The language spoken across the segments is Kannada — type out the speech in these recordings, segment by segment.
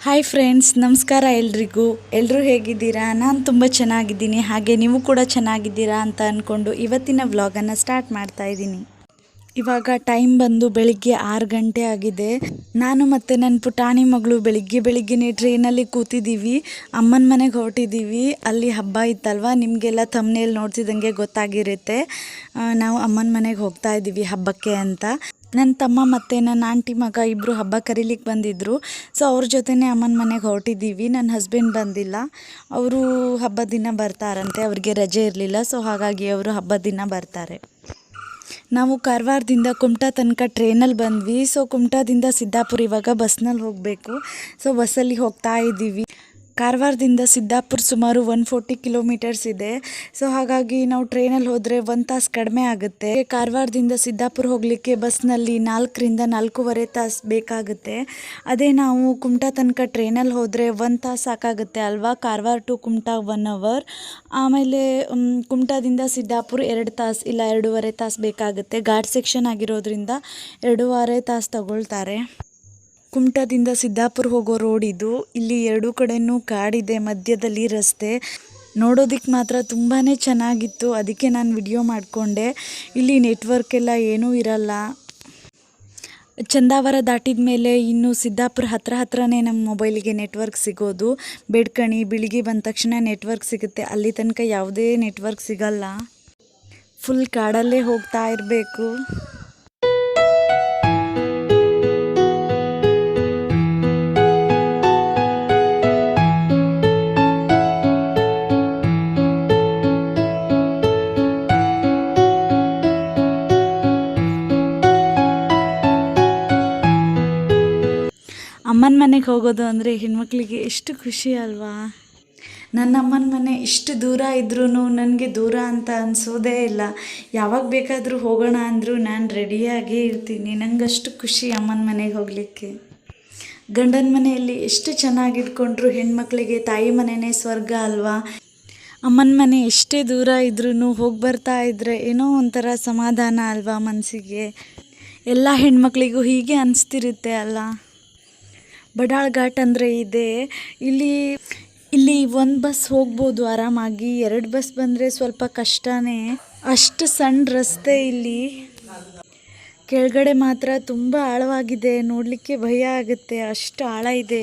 ಹಾಯ್ ಫ್ರೆಂಡ್ಸ್ ನಮಸ್ಕಾರ ಎಲ್ರಿಗೂ. ಎಲ್ಲರೂ ಹೇಗಿದ್ದೀರಾ? ನಾನು ತುಂಬ ಚೆನ್ನಾಗಿದ್ದೀನಿ. ಹಾಗೆ ನೀವು ಕೂಡ ಚೆನ್ನಾಗಿದ್ದೀರಾ ಅಂತ ಅಂದ್ಕೊಂಡು ಇವತ್ತಿನ ವ್ಲಾಗನ್ನು ಸ್ಟಾರ್ಟ್ ಮಾಡ್ತಾ ಇದ್ದೀನಿ. ಇವಾಗ ಟೈಮ್ ಬಂದು ಬೆಳಿಗ್ಗೆ ಆರು ಗಂಟೆ ಆಗಿದೆ. ನಾನು ಮತ್ತು ನನ್ನ ಪುಟಾಣಿ ಮಗಳು ಬೆಳಿಗ್ಗೆ ಬೆಳಿಗ್ಗೆನೇ ಟ್ರೈನಲ್ಲಿ ಕೂತಿದ್ದೀವಿ. ಅಮ್ಮನ ಮನೆಗೆ ಹೊರಟಿದ್ದೀವಿ. ಅಲ್ಲಿ ಹಬ್ಬ ಇತ್ತಲ್ವ? ನಿಮಗೆಲ್ಲ ತಮ್ಮನೇಲಿ ನೋಡ್ತಿದ್ದಂಗೆ ಗೊತ್ತಾಗಿರುತ್ತೆ. ನಾವು ಅಮ್ಮನ ಮನೆಗೆ ಹೋಗ್ತಾ ಇದ್ದೀವಿ ಹಬ್ಬಕ್ಕೆ ಅಂತ. ನನ್ನ ತಮ್ಮ ಮತ್ತು ನನ್ನ ಆಂಟಿ ಮಗ ಇಬ್ಬರು ಹಬ್ಬ ಕರೀಲಿಕ್ಕೆ ಬಂದಿದ್ದರು ಸೊ ಅವ್ರ ಜೊತೆನೇ ಅಮ್ಮನ ಮನೆಗೆ ಹೊರಟಿದ್ದೀವಿ ನನ್ನ ಹಸ್ಬೆಂಡ್ ಬಂದಿಲ್ಲ. ಅವರು ಹಬ್ಬದ ದಿನ ಬರ್ತಾರಂತೆ. ಅವ್ರಿಗೆ ರಜೆ ಇರಲಿಲ್ಲ. ಸೊ ಹಾಗಾಗಿ ಅವರು ಹಬ್ಬದ ದಿನ ಬರ್ತಾರೆ. ನಾವು ಕಾರವಾರದಿಂದ ಕುಮಟಾ ತನಕ ಟ್ರೈನಲ್ಲಿ ಬಂದ್ವಿ. ಸೊ ಕುಮಟಾದಿಂದ ಸಿದ್ದಾಪುರ ಇವಾಗ ಬಸ್ನಲ್ಲಿ ಹೋಗಬೇಕು. ಸೊ ಬಸ್ಸಲ್ಲಿ ಹೋಗ್ತಾ ಇದ್ದೀವಿ ಕಾರವಾರದಿಂದ ಸಿದ್ದಾಪುರ ಸುಮಾರು ಒನ್ ಫೋರ್ಟಿ ಕಿಲೋಮೀಟರ್ಸ್ ಇದೆ. ಸೊ ಹಾಗಾಗಿ ನಾವು ಟ್ರೈನಲ್ಲಿ ಹೋದರೆ ಒಂದು ತಾಸು ಕಡಿಮೆ ಆಗುತ್ತೆ. ಕಾರವಾರದಿಂದ ಸಿದ್ದಾಪುರ ಹೋಗಲಿಕ್ಕೆ ಬಸ್ನಲ್ಲಿ ನಾಲ್ಕರಿಂದ ನಾಲ್ಕೂವರೆ ತಾಸು ಬೇಕಾಗುತ್ತೆ. ಅದೇ ನಾವು ಕುಮಟಾ ತನಕ ಟ್ರೈನಲ್ಲಿ ಹೋದರೆ ಒಂದು ತಾಸು ಸಾಕಾಗುತ್ತೆ ಅಲ್ವಾ? Karwar to Kumta one hour ಆಮೇಲೆ ಕುಮಟಾದಿಂದ ಸಿದ್ದಾಪುರ ಎರಡು ತಾಸು ಇಲ್ಲ, ಎರಡೂವರೆ ತಾಸು ಬೇಕಾಗುತ್ತೆ. ಘಾಟ್ ಸೆಕ್ಷನ್ ಆಗಿರೋದ್ರಿಂದ ಎರಡೂವರೆ ತಾಸು ತಗೊಳ್ತಾರೆ. ಕುಮಟಾದಿಂದ ಸಿದ್ದಾಪುರ ಹೋಗೋ ರೋಡ್ ಇದು. ಇಲ್ಲಿ ಎರಡೂ ಕಡೆನೂ ಕಾಡಿದೆ, ಮಧ್ಯದಲ್ಲಿ ರಸ್ತೆ. ನೋಡೋದಕ್ಕೆ ಮಾತ್ರ ತುಂಬಾ ಚೆನ್ನಾಗಿತ್ತು. ಅದಕ್ಕೆ ನಾನು ವಿಡಿಯೋ ಮಾಡಿಕೊಂಡೆ. ಇಲ್ಲಿ ನೆಟ್ವರ್ಕ್ ಎಲ್ಲ ಏನೂ ಇರಲ್ಲ. ಚಂದಾವರ ದಾಟಿದ ಮೇಲೆ ಇನ್ನು ಸಿದ್ದಾಪುರ ಹತ್ರ ಹತ್ರನೇ ನಮ್ಮ ಮೊಬೈಲಿಗೆ ನೆಟ್ವರ್ಕ್ ಸಿಗೋದು. ಬೇಡ್ಕಣಿ, ಬಿಳಿಗಿ ಬಂದ ತಕ್ಷಣ ನೆಟ್ವರ್ಕ್ ಸಿಗುತ್ತೆ. ಅಲ್ಲಿ ತನಕ ಯಾವುದೇ ನೆಟ್ವರ್ಕ್ ಸಿಗಲ್ಲ. ಫುಲ್ ಕಾಡಲ್ಲೇ ಹೋಗ್ತಾ ಇರಬೇಕು. ಅಮ್ಮನ ಮನೆಗೆ ಹೋಗೋದು ಅಂದರೆ ಹೆಣ್ಮಕ್ಳಿಗೆ ಎಷ್ಟು ಖುಷಿ ಅಲ್ವಾ? ನನ್ನ ಅಮ್ಮನ ಮನೆ ಇಷ್ಟು ದೂರ ಇದ್ರೂ ನನಗೆ ದೂರ ಅಂತ ಅನಿಸೋದೇ ಇಲ್ಲ. ಯಾವಾಗ ಬೇಕಾದರೂ ಹೋಗೋಣ ಅಂದರೂ ನಾನು ರೆಡಿಯಾಗೇ ಇರ್ತೀನಿ. ನನಗಷ್ಟು ಖುಷಿ ಅಮ್ಮನ ಮನೆಗೆ ಹೋಗಲಿಕ್ಕೆ. ಗಂಡನ ಮನೆಯಲ್ಲಿ ಎಷ್ಟು ಚೆನ್ನಾಗಿಟ್ಕೊಂಡ್ರು ಹೆಣ್ಮಕ್ಳಿಗೆ ತಾಯಿ ಮನೆಯೇ ಸ್ವರ್ಗ ಅಲ್ವಾ? ಅಮ್ಮನ ಮನೆ ಎಷ್ಟೇ ದೂರ ಇದ್ರೂ ಹೋಗಿ ಬರ್ತಾ ಇದ್ದರೆ ಏನೋ ಒಂಥರ ಸಮಾಧಾನ ಅಲ್ವಾ ಮನಸ್ಸಿಗೆ ಎಲ್ಲ ಹೆಣ್ಮಕ್ಳಿಗೂ ಹೀಗೆ ಅನಿಸ್ತಿರುತ್ತೆ ಅಲ್ಲ? ಬಡಾಳ್ ಘಾಟ್ ಅಂದರೆ ಇದೆ. ಇಲ್ಲಿ ಇಲ್ಲಿ ಒಂದು ಬಸ್ ಹೋಗ್ಬೋದು ಆರಾಮಾಗಿ, ಎರಡು ಬಸ್ ಬಂದರೆ ಸ್ವಲ್ಪ ಕಷ್ಟನೇ. ಅಷ್ಟು ಸಣ್ಣ ರಸ್ತೆ ಇಲ್ಲಿ. ಕೆಳಗಡೆ ಮಾತ್ರ ತುಂಬ ಆಳವಾಗಿದೆ. ನೋಡಲಿಕ್ಕೆ ಭಯ ಆಗುತ್ತೆ. ಅಷ್ಟು ಆಳ ಇದೆ.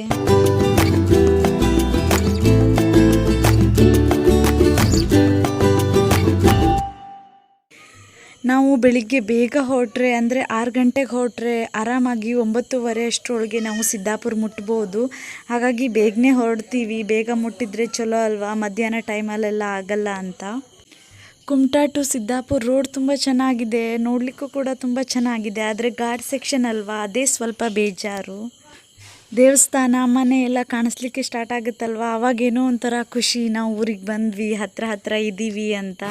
ಬೆಳಿಗ್ಗೆ ಬೇಗ ಹೊರಟ್ರೆ ಅಂದರೆ ಆರು ಗಂಟೆಗೆ ಹೊರಟ್ರೆ ಆರಾಮಾಗಿ ಒಂಬತ್ತುವರೆ ಅಷ್ಟರೊಳಗೆ ನಾವು ಸಿದ್ದಾಪುರ ಮುಟ್ಬೋದು. ಹಾಗಾಗಿ ಬೇಗನೆ ಹೊರಡ್ತೀವಿ. ಬೇಗ ಮುಟ್ಟಿದ್ರೆ ಚಲೋ ಅಲ್ವಾ? ಮಧ್ಯಾಹ್ನ ಟೈಮಲ್ಲೆಲ್ಲ ಆಗಲ್ಲ ಅಂತ. ಕುಮಟಾ ಟು ಸಿದ್ದಾಪುರ ರೋಡ್ ತುಂಬ ಚೆನ್ನಾಗಿದೆ. ನೋಡಲಿಕ್ಕೂ ಕೂಡ ತುಂಬ ಚೆನ್ನಾಗಿದೆ. ಆದರೆ ಘಾಟ್ ಸೆಕ್ಷನ್ ಅಲ್ವಾ? ಅದೇ ಸ್ವಲ್ಪ ಬೇಜಾರು. ದೇವಸ್ಥಾನ, ಮನೆ ಎಲ್ಲ ಕಾಣಿಸ್ಲಿಕ್ಕೆ ಸ್ಟಾರ್ಟ್ ಆಗುತ್ತಲ್ವಾ? ಅವಾಗೇನೋ ಒಂಥರ ಖುಷಿ. ನಾವು ಊರಿಗೆ ಬಂದ್ವಿ, ಹತ್ರ ಹತ್ರ ಇದ್ದೀವಿ ಅಂತ.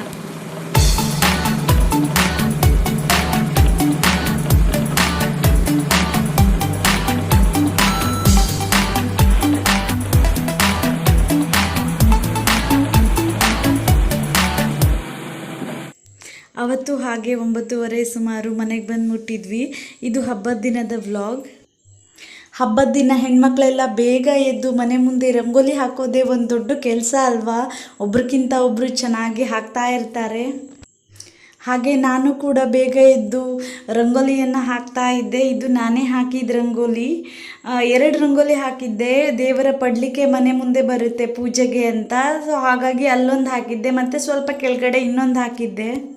ಹಾಗೆ ಒಂಬತ್ತುವರೆ ಸುಮಾರು ಮನೆಗೆ ಬಂದು ಮುಟ್ಟಿದ್ವಿ. ಇದು ಹಬ್ಬದ ದಿನದ ವ್ಲಾಗ್. ಹಬ್ಬದ ದಿನ ಹೆಣ್ಮಕ್ಳೆಲ್ಲ ಬೇಗ ಎದ್ದು ಮನೆ ಮುಂದೆ ರಂಗೋಲಿ ಹಾಕೋದೇ ಒಂದು ದೊಡ್ಡ ಕೆಲಸ ಅಲ್ವಾ? ಒಬ್ರಿಗಿಂತ ಒಬ್ಬರು ಚೆನ್ನಾಗಿ ಹಾಕ್ತಾ ಇರ್ತಾರೆ. ಹಾಗೆ ನಾನು ಕೂಡ ಬೇಗ ಎದ್ದು ರಂಗೋಲಿಯನ್ನು ಹಾಕ್ತಾ ಇದ್ದೆ. ಇದು ನಾನೇ ಹಾಕಿದ ರಂಗೋಲಿ. ಎರಡು ರಂಗೋಲಿ ಹಾಕಿದ್ದೆ. ದೇವರ ಪಡ್ಲಿಕ್ಕೆ ಮನೆ ಮುಂದೆ ಬರುತ್ತೆ ಪೂಜೆಗೆ ಅಂತ. ಸೊ ಹಾಗಾಗಿ ಅಲ್ಲೊಂದು ಹಾಕಿದ್ದೆ. ಮತ್ತು ಸ್ವಲ್ಪ ಕೆಳಗಡೆ ಇನ್ನೊಂದು ಹಾಕಿದ್ದೆ.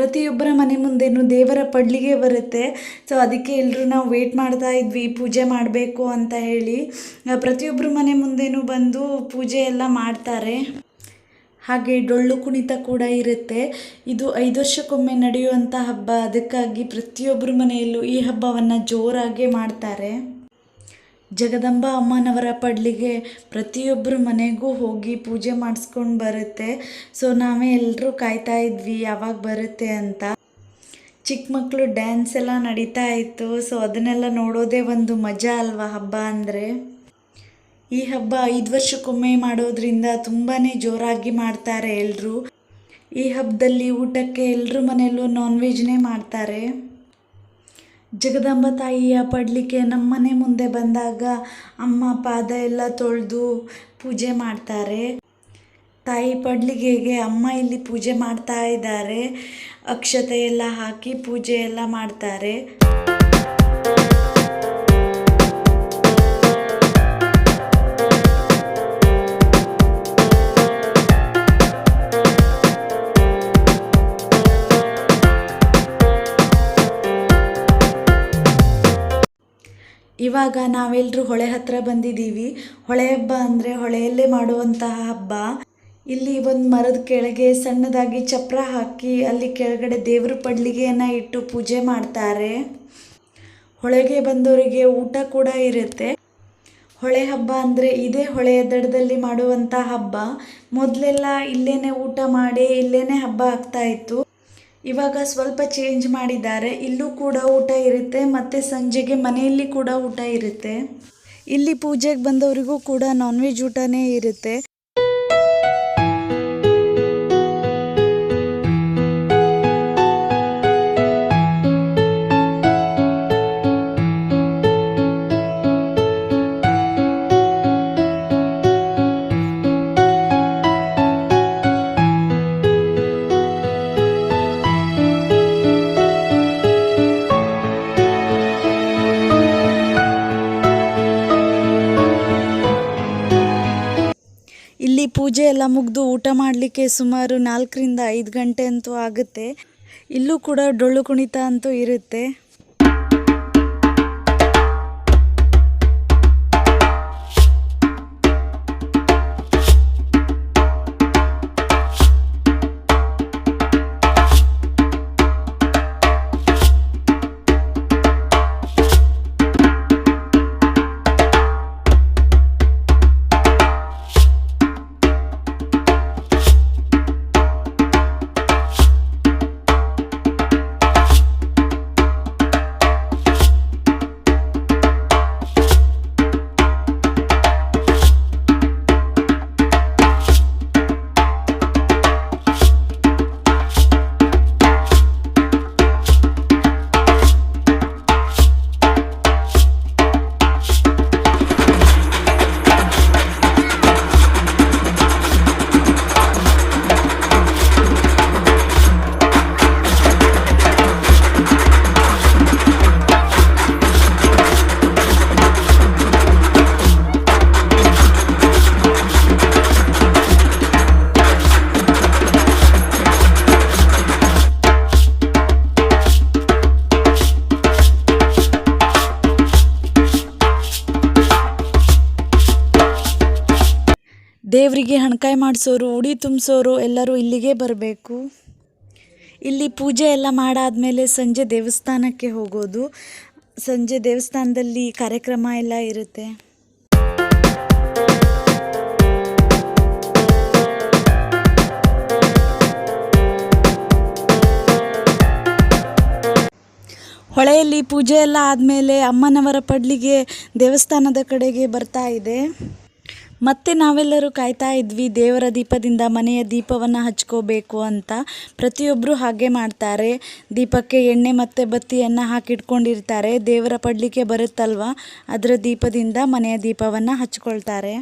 ಪ್ರತಿಯೊಬ್ಬರ ಮನೆ ಮುಂದೆನೂ ದೇವರ ಪಡ್ಲಿಗೆ ಬರುತ್ತೆ. ಸೊ ಅದಕ್ಕೆ ಎಲ್ಲರೂ ನಾವು ವೇಟ್ ಮಾಡ್ತಾ ಇದ್ವಿ, ಪೂಜೆ ಮಾಡಬೇಕು ಅಂತ ಹೇಳಿ. ಪ್ರತಿಯೊಬ್ಬರ ಮನೆ ಮುಂದೆನೂ ಬಂದು ಪೂಜೆ ಎಲ್ಲ ಮಾಡ್ತಾರೆ. ಹಾಗೆ ಡೊಳ್ಳು ಕುಣಿತ ಕೂಡ ಇರುತ್ತೆ. ಇದು ಐದು ವರ್ಷಕ್ಕೊಮ್ಮೆ ನಡೆಯುವಂಥ ಹಬ್ಬ. ಅದಕ್ಕಾಗಿ ಪ್ರತಿಯೊಬ್ಬರ ಮನೆಯಲ್ಲೂ ಈ ಹಬ್ಬವನ್ನು ಜೋರಾಗೇ ಮಾಡ್ತಾರೆ. ಜಗದಂಬ ಅಮ್ಮನವರ ಪಡ್ಲಿಗೆ ಪ್ರತಿಯೊಬ್ಬರು ಮನೆಗೂ ಹೋಗಿ ಪೂಜೆ ಮಾಡಿಸ್ಕೊಂಡು ಬರುತ್ತೆ. ಸೊ ನಾವೇ ಎಲ್ಲರೂ ಕಾಯ್ತಾ ಇದ್ವಿ, ಯಾವಾಗ ಬರುತ್ತೆ ಅಂತ. ಚಿಕ್ಕ ಮಕ್ಕಳು ಡ್ಯಾನ್ಸ್ ಎಲ್ಲ ನಡೀತಾ ಇತ್ತು. ಸೊ ಅದನ್ನೆಲ್ಲ ನೋಡೋದೇ ಒಂದು ಮಜಾ ಅಲ್ವಾ ಹಬ್ಬ ಅಂದರೆ? ಈ ಹಬ್ಬ ಐದು ವರ್ಷಕ್ಕೊಮ್ಮೆ ಮಾಡೋದ್ರಿಂದ ತುಂಬಾ ಜೋರಾಗಿ ಮಾಡ್ತಾರೆ ಎಲ್ಲರೂ ಈ ಹಬ್ಬದಲ್ಲಿ ಊಟಕ್ಕೆ ಎಲ್ಲರೂ ಮನೆಯಲ್ಲೂ ನಾನ್ ವೆಜ್ನೇ ಮಾಡ್ತಾರೆ. ಜಗದಾಂಬ ತಾಯಿಯ ಪಡಲಿಕ್ಕೆ ನಮ್ಮ ಮನೆ ಮುಂದೆ ಬಂದಾಗ ಅಮ್ಮ ಪಾದ ಎಲ್ಲ ತೊಳೆದು ಪೂಜೆ ಮಾಡ್ತಾರೆ. ತಾಯಿ ಪಡ್ಲಿಗೆಗೆ ಅಮ್ಮ ಇಲ್ಲಿ ಪೂಜೆ ಮಾಡ್ತಾ ಇದ್ದಾರೆ. ಅಕ್ಷತೆ ಎಲ್ಲ ಹಾಕಿ ಪೂಜೆ ಎಲ್ಲ ಮಾಡ್ತಾರೆ. ಇವಾಗ ನಾವೆಲ್ಲರೂ ಹೊಳೆ ಹತ್ರ ಬಂದಿದ್ದೀವಿ. ಹೊಳೆ ಹಬ್ಬ ಅಂದರೆ ಹೊಳೆಯಲ್ಲೇ ಮಾಡುವಂತಹ ಹಬ್ಬ. ಇಲ್ಲಿ ಒಂದು ಮರದ ಕೆಳಗೆ ಸಣ್ಣದಾಗಿ ಚಪ್ರ ಹಾಕಿ ಅಲ್ಲಿ ಕೆಳಗಡೆ ದೇವರ ಪಡ್ಲಿಗೆಯನ್ನು ಇಟ್ಟು ಪೂಜೆ ಮಾಡ್ತಾರೆ. ಹೊಳೆಗೆ ಬಂದವರಿಗೆ ಊಟ ಕೂಡ ಇರುತ್ತೆ. ಹೊಳೆ ಹಬ್ಬ ಅಂದರೆ ಇದೇ ಹೊಳೆಯ ದಡದಲ್ಲಿ ಮಾಡುವಂಥ ಹಬ್ಬ. ಮೊದಲೆಲ್ಲ ಇಲ್ಲೇ ಊಟ ಮಾಡಿ ಇಲ್ಲೇ ಹಬ್ಬ ಆಗ್ತಾ ಇತ್ತು. ಇವಾಗ ಸ್ವಲ್ಪ ಚೇಂಜ್ ಮಾಡಿದ್ದಾರೆ. ಇಲ್ಲೂ ಕೂಡ ಊಟ ಇರುತ್ತೆ, ಮತ್ತು ಸಂಜೆಗೆ ಮನೆಯಲ್ಲಿ ಕೂಡ ಊಟ ಇರುತ್ತೆ. ಇಲ್ಲಿ ಪೂಜೆಗೆ ಬಂದವರಿಗೂ ಕೂಡ ನಾನ್ ವೆಜ್ ಊಟನೇ ಇರುತ್ತೆ. ಪೂಜೆ ಎಲ್ಲ ಮುಗಿದು ಊಟ ಮಾಡಲಿಕ್ಕೆ ಸುಮಾರು ನಾಲ್ಕರಿಂದ ಐದು ಗಂಟೆ ಅಂತೂ ಆಗುತ್ತೆ. ಇಲ್ಲೂ ಕೂಡ ಡೊಳ್ಳು ಕುಣಿತ ಅಂತೂ ಇರುತ್ತೆ. ದೇವರಿಗೆ ಹಣಕಾಯಿ ಮಾಡಿಸೋರು, ಉಡಿ ತುಂಬಿಸೋರು ಎಲ್ಲರೂ ಇಲ್ಲಿಗೆ ಬರಬೇಕು. ಇಲ್ಲಿ ಪೂಜೆ ಎಲ್ಲ ಮಾಡಾದ್ಮೇಲೆ ಸಂಜೆ ದೇವಸ್ಥಾನಕ್ಕೆ ಹೋಗೋದು. ಸಂಜೆ ದೇವಸ್ಥಾನದಲ್ಲಿ ಕಾರ್ಯಕ್ರಮ ಎಲ್ಲ ಇರುತ್ತೆ. ಹೊಳೆಯಲ್ಲಿ ಪೂಜೆ ಎಲ್ಲ ಆದಮೇಲೆ ಅಮ್ಮನವರ ಪಡ್ಲಿಗೆ ದೇವಸ್ಥಾನದ ಕಡೆಗೆ ಬರ್ತಾ ಇದೆ. ಮತ್ತೆ ನಾವೆಲ್ಲರೂ ಕಾಯ್ತಾ ಇದ್ವಿ, ದೇವರ ದೀಪದಿಂದ ಮನೆಯ ದೀಪವನ್ನು ಹಚ್ಕೋಬೇಕು ಅಂತ. ಪ್ರತಿಯೊಬ್ಬರು ಹಾಗೆ ಮಾಡ್ತಾರೆ. ದೀಪಕ್ಕೆ ಎಣ್ಣೆ ಮತ್ತು ಬತ್ತಿಯನ್ನು ಹಾಕಿಟ್ಕೊಂಡಿರ್ತಾರೆ. ದೇವರ ಪಡ್ಲಿಕ್ಕೆ ಬರುತ್ತಲ್ವ? ಅದರ ದೀಪದಿಂದ ಮನೆಯ ದೀಪವನ್ನು ಹಚ್ಕೊಳ್ತಾರೆ.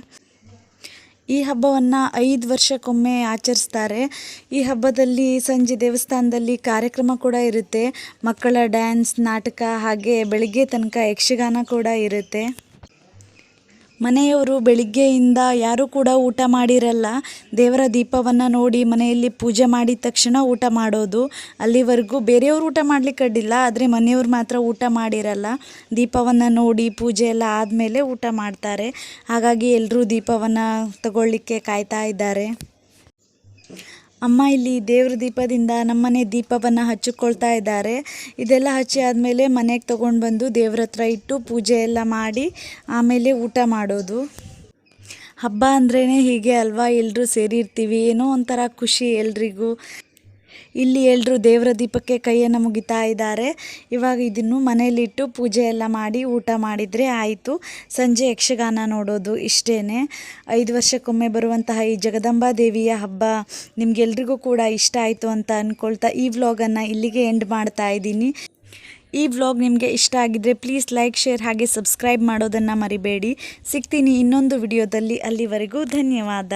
ಈ ಹಬ್ಬವನ್ನು ಐದು ವರ್ಷಕ್ಕೊಮ್ಮೆ ಆಚರಿಸ್ತಾರೆ. ಈ ಹಬ್ಬದಲ್ಲಿ ಸಂಜೆ ದೇವಸ್ಥಾನದಲ್ಲಿ ಕಾರ್ಯಕ್ರಮ ಕೂಡ ಇರುತ್ತೆ. ಮಕ್ಕಳ ಡ್ಯಾನ್ಸ್, ನಾಟಕ ಹಾಗೆ ಬೆಳಿಗ್ಗೆ ತನಕ ಯಕ್ಷಗಾನ ಕೂಡ ಇರುತ್ತೆ. ಮನೆಯವರು ಬೆಳಿಗ್ಗೆಯಿಂದ ಯಾರೂ ಕೂಡ ಊಟ ಮಾಡಿರಲ್ಲ. ದೇವರ ದೀಪವನ್ನು ನೋಡಿ ಮನೆಯಲ್ಲಿ ಪೂಜೆ ಮಾಡಿದ ತಕ್ಷಣ ಊಟ ಮಾಡೋದು. ಅಲ್ಲಿವರೆಗೂ ಬೇರೆಯವರು ಊಟ ಮಾಡಲಿಕ್ಕೆ ಅಡ್ಡಿಲ್ಲ, ಆದರೆ ಮನೆಯವ್ರು ಮಾತ್ರ ಊಟ ಮಾಡಿರಲ್ಲ. ದೀಪವನ್ನು ನೋಡಿ ಪೂಜೆ ಎಲ್ಲ ಆದಮೇಲೆ ಊಟ ಮಾಡ್ತಾರೆ. ಹಾಗಾಗಿ ಎಲ್ಲರೂ ದೀಪವನ್ನು ತಗೊಳ್ಳಿಕ್ಕೆ ಕಾಯ್ತಾ ಇದ್ದಾರೆ. ಅಮ್ಮ ಇಲ್ಲಿ ದೇವ್ರ ದೀಪದಿಂದ ನಮ್ಮನೆ ದೀಪವನ್ನು ಹಚ್ಚಿಕೊಳ್ತಾ ಇದ್ದಾರೆ. ಇದೆಲ್ಲ ಹಚ್ಚಿ ಆದಮೇಲೆ ಮನೆಗೆ ತೊಗೊಂಡು ಬಂದು ದೇವ್ರ ಹತ್ರ ಇಟ್ಟು ಪೂಜೆ ಎಲ್ಲ ಮಾಡಿ ಆಮೇಲೆ ಊಟ ಮಾಡೋದು. ಹಬ್ಬ ಅಂದ್ರೇ ಹೀಗೆ ಅಲ್ವಾ? ಎಲ್ಲರೂ ಸೇರಿರ್ತೀವಿ. ಏನೋ ಒಂಥರ ಖುಷಿ ಎಲ್ರಿಗೂ. ಇಲ್ಲಿ ಎಲ್ಲರೂ ದೇವರ ದೀಪಕ್ಕೆ ಕೈಯನ್ನು ಮುಗಿತಾ ಇದ್ದಾರೆ. ಇವಾಗ ಇದನ್ನು ಮನೆಯಲ್ಲಿಟ್ಟು ಪೂಜೆ ಎಲ್ಲ ಮಾಡಿ ಊಟ ಮಾಡಿದರೆ ಆಯಿತು. ಸಂಜೆ ಯಕ್ಷಗಾನ ನೋಡೋದು ಇಷ್ಟೇ ಐದು ವರ್ಷಕ್ಕೊಮ್ಮೆ ಬರುವಂತಹ ಈ ಜಗದಂಬಾ ದೇವಿಯ ಹಬ್ಬ ನಿಮಗೆಲ್ರಿಗೂ ಕೂಡ ಇಷ್ಟ ಆಯಿತು ಅಂತ ಅಂದ್ಕೊಳ್ತಾ ಈ ವ್ಲಾಗನ್ನು ಇಲ್ಲಿಗೆ ಎಂಡ್ ಮಾಡ್ತಾ ಇದ್ದೀನಿ. ಈ ವ್ಲಾಗ್ ನಿಮಗೆ ಇಷ್ಟ ಆಗಿದ್ರೆ ಪ್ಲೀಸ್ ಲೈಕ್ ಶೇರ್ ಹಾಗೆ ಸಬ್ಸ್ಕ್ರೈಬ್ ಮಾಡೋದನ್ನು ಮರಿಬೇಡಿ. ಸಿಗ್ತೀನಿ ಇನ್ನೊಂದು ವಿಡಿಯೋದಲ್ಲಿ ಅಲ್ಲಿವರೆಗೂ ಧನ್ಯವಾದ.